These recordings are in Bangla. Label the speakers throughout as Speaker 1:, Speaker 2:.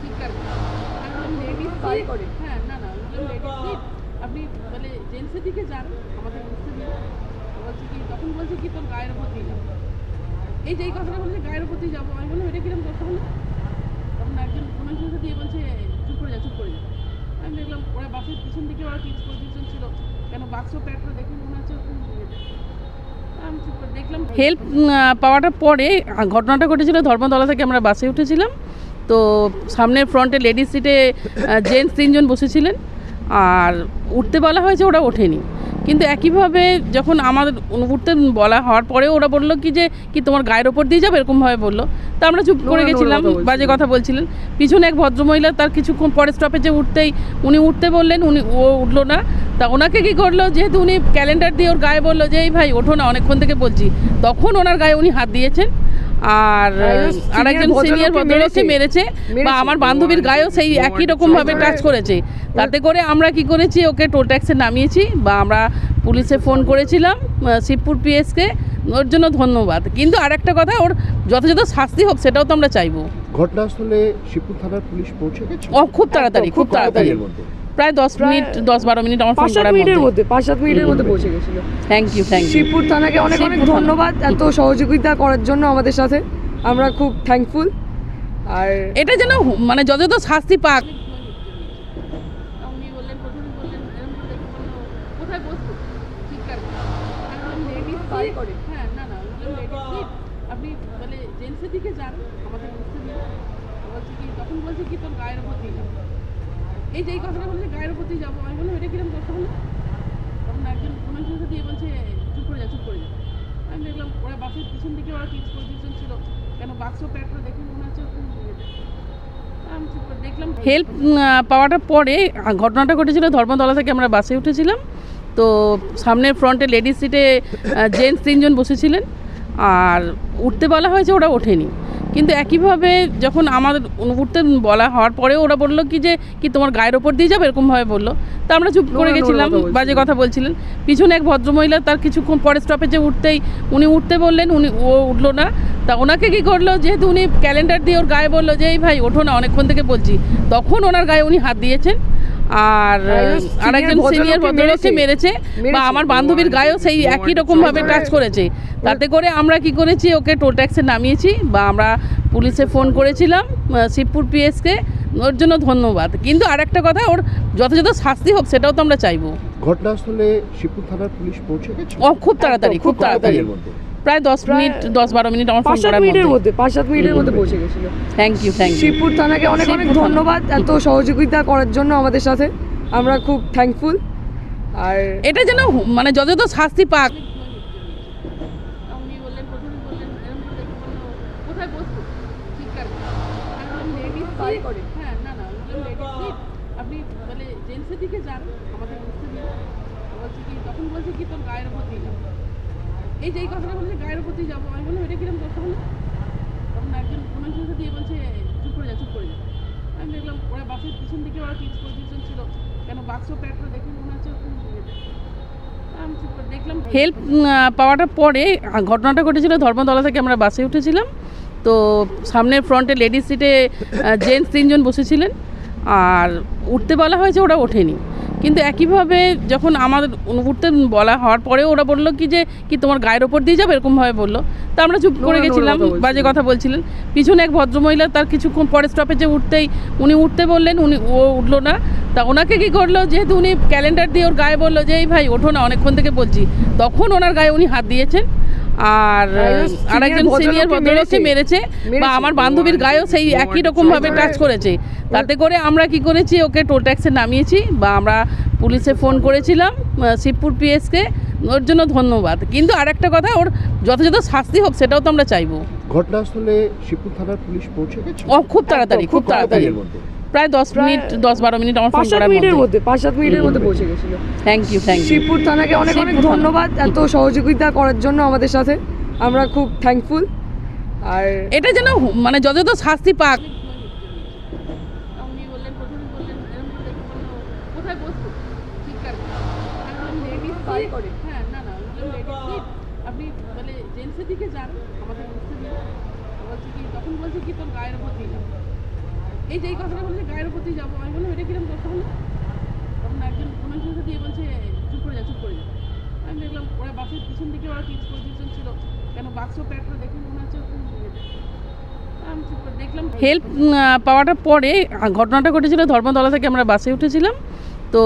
Speaker 1: চিৎকার করে। লেডিস? হ্যাঁ না না লেডিস আপনি মানে জেন্টসের দিকে যান আমাদের বুঝতে দিন বলছি কি তখন বলছে কি তোর গায়ের উপর দিয়ে যাব এই যে এই কথাটা বলছে গায়ের উপর দিয়ে যাব আমি বললাম এটা কীরকম কথা বলে তখন একজন কোনো একজন বলছে চুপ করে যা চুপ করে যা। আমি দেখলাম ওরা বাসের পিছন দিকে ওরা কিছু পজিশন ছিল। কেন বাক্স প্যাটটা দেখে মনে হচ্ছে ওরকম আমি চুপ করে দেখলাম। হেল্প পাওয়াটা পরে ঘটনাটা ঘটেছিল ধর্মতলা থেকে আমরা বাসে উঠেছিলাম। তো সামনের ফ্রন্টে লেডিস সিটে জেন্টস তিনজন বসেছিলেন আর উঠতে বলা হয়েছে ওরা ওঠেনি। কিন্তু একইভাবে যখন আমাদের উঠতে বলা হওয়ার পরে ওরা বলল কি যে কি তোমার গায়ের ওপর দিয়ে যাবে? এরকমভাবে বলল। তা আমরা চুপ করে গেছিলাম। বাজে কথা বলছিলেন। পিছনে এক ভদ্রমহিলা তার কিছুক্ষণ পরে স্টপেজে উঠতেই উনি উঠতে বললেন উনি ও উঠল না। তা ওনাকে কি করল? যেহেতু উনি ক্যালেন্ডার দিয়ে ওর গায়ে বলল যে এই ভাই ওঠো না অনেকক্ষণ থেকে বলছি। তখন ওনার গায়ে উনি হাত দিয়েছেন। আর
Speaker 2: একজন
Speaker 1: আর একজন সিনিয়র
Speaker 2: ভদ্রলোককে
Speaker 1: মেরেছে বা আমার বান্ধবীর গায়েও সেই একই রকম ভাবে টাচ করেছে। তাতে করে আমরা কি করেছি ওকে টোল ট্যাক্সে নামিয়েছি বা আমরা পুলিশে ফোন করেছিলাম শিবপুর পিএসকে ওর জন্য ধন্যবাদ। কিন্তু আরেকটা কথা ওর যথাযথ শাস্তি হোক সেটাও তো আমরা চাইব।
Speaker 3: ঘটনাস্থলে শিবপুর থানার পুলিশ পৌঁছে গেছে?
Speaker 1: ও খুব তাড়াতাড়ি খুব তাড়াতাড়ি? প্রায় দশ মিনিট দশ বারো মিনিট আমার ফোন
Speaker 2: পাঁচ সাত মিনিটের
Speaker 1: মধ্যে।
Speaker 2: পাঁচ সাত মিনিটের মধ্যে পৌঁছে গেছিল।
Speaker 1: Thank you thank you
Speaker 2: Shibpur থানাকে অনেক অনেক ধন্যবাদ এত সহযোগিতা করার জন্য আমাদের সাথে। আমরা খুব থ্যাঙ্কফুল আর
Speaker 1: এটা যেন মানে যথাযথ শাস্তি পাক? হ্যাঁ আপনি মানে জেন্টসের দিকে যান আমাদের বুঝতে দিন বলছি কি তখন বলছে কি তোর গায়ের উপর এই যে এই কথাটা বলছে গায়ের উপর যাব। আমি বললাম, এটা কীরকম কথা বলে তখন একজন কোনো একজন দিয়ে বলছে, চুপ করে যা, চুপ করে যা। আমি দেখলাম, ওরা বাসের পিছন দিকে ওরা কিছু পজিশন ছিল। কেন বাক্স প্যাটটা দেখে মনে হচ্ছে ওরকম হেল্প পাওয়াটার পরে ঘটনাটা ঘটেছিল ধর্মতলা থেকে আমরা বাসে উঠেছিলাম। তো সামনের ফ্রন্টে লেডিস সিটে জেন্টস তিনজন বসেছিলেন। আর উঠতে বলা হয়েছে ওরা ওঠেনি। কিন্তু একইভাবে যখন আমাদের উঠতে বলা হওয়ার পরে ওরা বলল কি যে কি তোমার গায়ের ওপর দিয়ে যাবে? এরকমভাবে বলল। তা আমরা চুপ করে গেছিলাম বাজে কথা বলছিলেন। পিছনে এক ভদ্রমহিলা তার কিছুক্ষণ পরে স্টপেজে উঠতেই উনি উঠতে বললেন উনি ও উঠল না। তা ওনাকে কি করল যেহেতু উনি ক্যালেন্ডার দিয়ে ওর গায়ে বলল যে এই ভাই ওঠো না অনেকক্ষণ থেকে বলছি। তখন ওনার গায়ে উনি হাত দিয়েছেন। আর
Speaker 2: একজন
Speaker 1: আর একজন সিনিয়র
Speaker 2: ভদ্রলোককে
Speaker 1: মেরেছে বা আমার বান্ধবীর গায়েও সেই একই রকম ভাবে টাচ করেছে। তাতে করে আমরা কি করেছি ওকে টোল ট্যাক্সে নামিয়েছি বা আমরা পুলিশে ফোন করেছিলাম শিবপুর পিএসকে ওর জন্য ধন্যবাদ। কিন্তু আরেকটা কথা ওর যথাযথ শাস্তি হোক সেটাও তো আমরা চাইব।
Speaker 3: ঘটনাস্থলে শিবপুর থানার পুলিশ পৌঁছে গেছে?
Speaker 1: ও খুব তাড়াতাড়ি খুব তাড়াতাড়ি? প্রায় দশ মিনিট দশ বারো মিনিট আমার
Speaker 2: পাঁচ সাত মিনিটের
Speaker 1: মধ্যে
Speaker 2: পাঁচ সাত মিনিটের মধ্যে পৌঁছে গেছিল
Speaker 1: thank you thank you
Speaker 2: Shibpur থানাকে অনেক অনেক ধন্যবাদ এত সহযোগিতা করার জন্য আমাদের সাথে আমরা খুব থ্যাঙ্কফুল আর
Speaker 1: এটা যেন মানে যথাযথ শাস্তি পাক? হ্যাঁ আপনি মানে জেন্টসের দিকে যান আমাদের বুঝতে দিন বলছি কি তখন বলছে কি তোর গায়ের উপর যাব এই যে এই কথাটা বলছে গায়ের যাব। আমি বললাম, এটা কথা তখন একজন বলছে, চুপ করে যা, চুপ করে যা। আমি দেখলাম, ওরা বাসের পিছন দিকে ওরা ছিল। কেন দেখে মনে হচ্ছে হেল্প পাওয়াটার পরে ঘটনাটা ঘটেছিল ধর্মতলা থেকে আমরা বাসে উঠেছিলাম। তো সামনের ফ্রন্টে লেডিস সিটে জেন্টস তিনজন বসেছিলেন। আর উঠতে বলা হয়েছে ওরা ওঠেনি। কিন্তু একইভাবে যখন আমার উঠতে বলা হওয়ার পরে ওরা বলল কি যে কি তোমার গায়ের ওপর দিয়ে যাবে? এরকমভাবে বলল। তা আমরা চুপ করে গেছিলাম বাজে কথা বলছিলেন। পিছনে এক ভদ্রমহিলা তার কিছুক্ষণ পরে স্টপেজে উঠতেই উনি উঠতে বললেন উনি ও উঠল না। তা ওনাকে কি করল? যেহেতু উনি ক্যালেন্ডার দিয়ে ওর গায়ে বলল যে এই ভাই ওঠো না অনেকক্ষণ থেকে বলছি। তখন ওনার গায়ে উনি হাত দিয়েছেন। আর
Speaker 2: একজন
Speaker 1: আর একজন সিনিয়র
Speaker 2: ভদ্রলোককে
Speaker 1: মেরেছে। বা আমার বান্ধবীর গায়েও সেই একই রকম ভাবে টাচ করেছে। তাতে করে আমরা কি করেছি ওকে টোল ট্যাক্সে নামিয়েছি বা আমরা পুলিশে ফোন করেছিলাম শিবপুর পিএসকে ওর জন্য ধন্যবাদ। কিন্তু আরেকটা কথা ওর যথাযথ শাস্তি হোক সেটাও তো আমরা চাইব।
Speaker 3: ঘটনাস্থলে শিবপুর থানার পুলিশ পৌঁছে গেছে?
Speaker 1: ও খুব তাড়াতাড়ি খুব তাড়াতাড়ি? প্রায় দশ মিনিট দশ বারো মিনিট আমার
Speaker 2: পাঁচ সাত মিনিটের
Speaker 1: মধ্যে
Speaker 2: পাঁচ সাত মিনিটের মধ্যে পৌঁছে গেছিল
Speaker 1: thank you thank you
Speaker 2: Shibpur থানাকে অনেক অনেক ধন্যবাদ এত সহযোগিতা করার জন্য আমাদের সাথে আমরা খুব থ্যাঙ্কফুল আর
Speaker 1: এটা যেন মানে যথাযথ শাস্তি পাক? হ্যাঁ আপনি মানে জেন্টসের দিকে যান আমাদের বুঝতে দিন বলছি কি তখন বলছে কি তোর গায়ের উপর যাব এই যে এই কথাটা বলছে গায়ের প্রতি যাব। আমি বললাম, এটা কীরকম কথা বলো তখন একজন কোনো একজনকে দিয়ে বলছে, চুপ করে যা, চুপ করে যা। আমি দেখলাম, ওরা বাসের পিছন দিকে ওরা কিছু পজিশন ছিল। কেন বাক্স প্যাটটা দেখে মনে হচ্ছে হেল্প পাওয়াটা পরে ঘটনাটা ঘটেছিল ধর্মতলা থেকে আমরা বাসে উঠেছিলাম। তো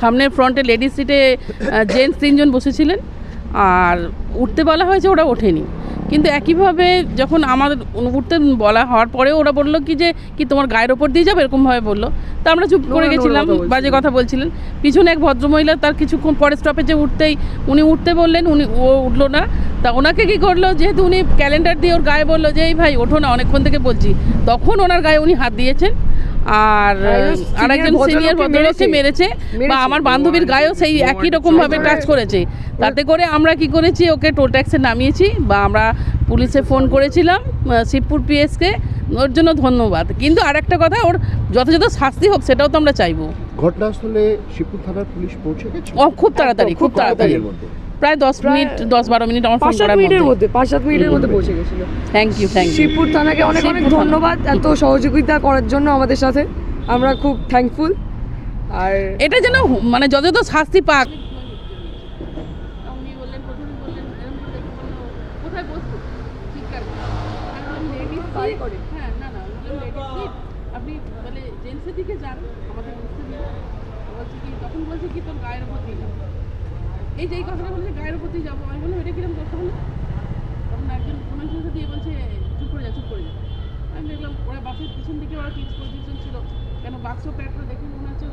Speaker 1: সামনের ফ্রন্টে লেডিস সিটে জেন্টস তিনজন বসেছিলেন। আর উঠতে বলা হয়েছে ওরা ওঠেনি। কিন্তু একইভাবে যখন আমাদের উঠতে বলা হওয়ার পরেও ওরা বলল কি যে কি তোমার গায়ের ওপর দিয়ে যাবে? এরকমভাবে বলল। তো আমরা চুপ করে গেছিলাম। বাজে কথা বলছিলেন। পিছনে এক ভদ্রমহিলা তার কিছুক্ষণ পরে স্টপেজে উঠতেই উনি উঠতে বললেন উনি ও উঠল না। তা ওনাকে কি করল? যেহেতু উনি ক্যালেন্ডার দিয়ে ওর গায়ে বলল যে এই ভাই ওঠো না অনেকক্ষণ থেকে বলছি। তখন ওনার গায়ে উনি হাত দিয়েছেন। আর
Speaker 2: আর একজন
Speaker 1: আরেকজন সিনিয়র
Speaker 2: ভদ্রলোককে
Speaker 1: মেরেছে। বা আমার বান্ধবীর গায়েও সেই একই রকমভাবে টাচ করেছে। তাতে করে আমরা কি করেছি ওকে টোল ট্যাক্সে নামিয়েছি বা আমরা পুলিশে ফোন করেছিলাম শিবপুর পিএসকে ওর জন্য ধন্যবাদ। কিন্তু আরেকটা কথা ওর যথাযথ শাস্তি হোক সেটাও তো আমরা চাইব।
Speaker 3: ঘটনাস্থলে শিবপুর থানার পুলিশ পৌঁছে গেছে?
Speaker 1: খুব তাড়াতাড়ি খুব তাড়াতাড়ি। প্রায় দশ মিনিট দশ বারো মিনিট আমার
Speaker 2: পাঁচ সাত মিনিটের
Speaker 1: মধ্যে।
Speaker 2: পাঁচ সাত মিনিটের মধ্যে পৌঁছে গেছিল।
Speaker 1: Thank you thank you
Speaker 2: Shibpur থানাকে অনেক অনেক ধন্যবাদ এত সহযোগিতা করার জন্য আমাদের সাথে। আমরা খুব থ্যাঙ্কফুল আর
Speaker 1: এটা যেন মানে যথাযথ শাস্তি পাক। লেডিস
Speaker 2: তাই করে?
Speaker 1: হ্যাঁ আপনি মানে জেন্টসের দিকে যান আমাদের বুঝতে দিন বলছে কি তখন বলছে কি তোর গায়ের উপর দিয়ে এই যে এই কথাটা বলছে গায়ের উপর দিয়ে যাব। আমি বললাম, এটা কথা একজন দিয়ে বলছে, চুপ করে যা, চুপ করে যা। আমি দেখলাম ওরা বাসের পিছন দিকে ওরা পজিশন ছিল। কেন বাক্স প্যাটটা দেখে মনে হচ্ছে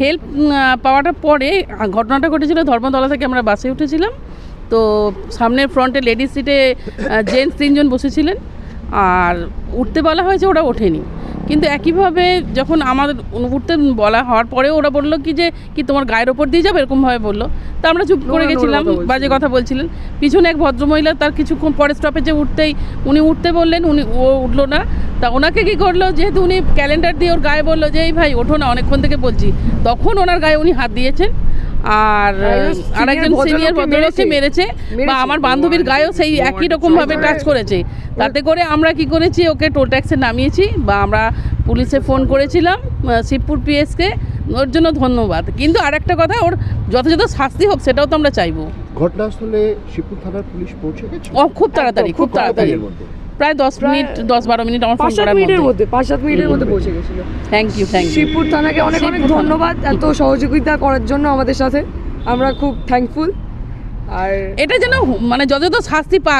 Speaker 1: হেল্প পাওয়াটা পরে ঘটনাটা ঘটেছিল, ধর্মতলা থেকে আমরা বাসে উঠেছিলাম। তো সামনের ফ্রন্টে লেডিস সিটে জেন্টস তিনজন বসেছিলেন। আর উঠতে বলা হয়েছে ওরা ওঠেনি। কিন্তু একইভাবে যখন আমাদের উঠতে বলা হওয়ার পরেও ওরা বলল কি যে কি তোমার গায়ের ওপর দিয়ে যাবে? এরকমভাবে বলল। তা আমরা চুপ করে গেছিলাম বাজে কথা বলছিলেন। পিছনে এক ভদ্রমহিলা তার কিছুক্ষণ পরে স্টপেজে উঠতেই উনি উঠতে বললেন উনি ও উঠল না। তা ওনাকে কি করল? যেহেতু উনি ক্যালেন্ডার দিয়ে ওর গায়ে বলল যে এই ভাই ওঠো না অনেকক্ষণ থেকে বলছি। তখন ওনার গায়ে উনি হাত দিয়েছেন। আর
Speaker 2: আর একজন
Speaker 1: আরেকজন সিনিয়র
Speaker 2: ভদ্রলোককে
Speaker 1: মেরেছে। বা আমার বান্ধবীর গায়েও সেই একই রকমভাবে টাচ করেছে। তাতে করে আমরা কি করেছি ওকে টোল ট্যাক্সে নামিয়েছি বা আমরা পুলিশে ফোন করেছিলাম শিবপুর পিএসকে ওর জন্য ধন্যবাদ। কিন্তু আরেকটা কথা ওর যথাযথ শাস্তি হোক সেটাও তো আমরা চাইব।
Speaker 3: ঘটনাস্থলে শিবপুর থানার পুলিশ পৌঁছে গেছে?
Speaker 1: ও খুব তাড়াতাড়ি খুব তাড়াতাড়ি। প্রায় দশ মিনিট দশ বারো মিনিট আমার
Speaker 2: পাঁচ সাত মিনিটের
Speaker 1: মধ্যে।
Speaker 2: মধ্যে পাঁচ সাত মিনিটের মধ্যে পৌঁছে গেছিল।
Speaker 1: Thank you thank you
Speaker 2: Shibpur থানাকে অনেক অনেক ধন্যবাদ এত সহযোগিতা করার জন্য আমাদের সাথে। আমরা খুব থ্যাঙ্কফুল আর
Speaker 1: এটা যেন মানে যথাযথ শাস্তি পাক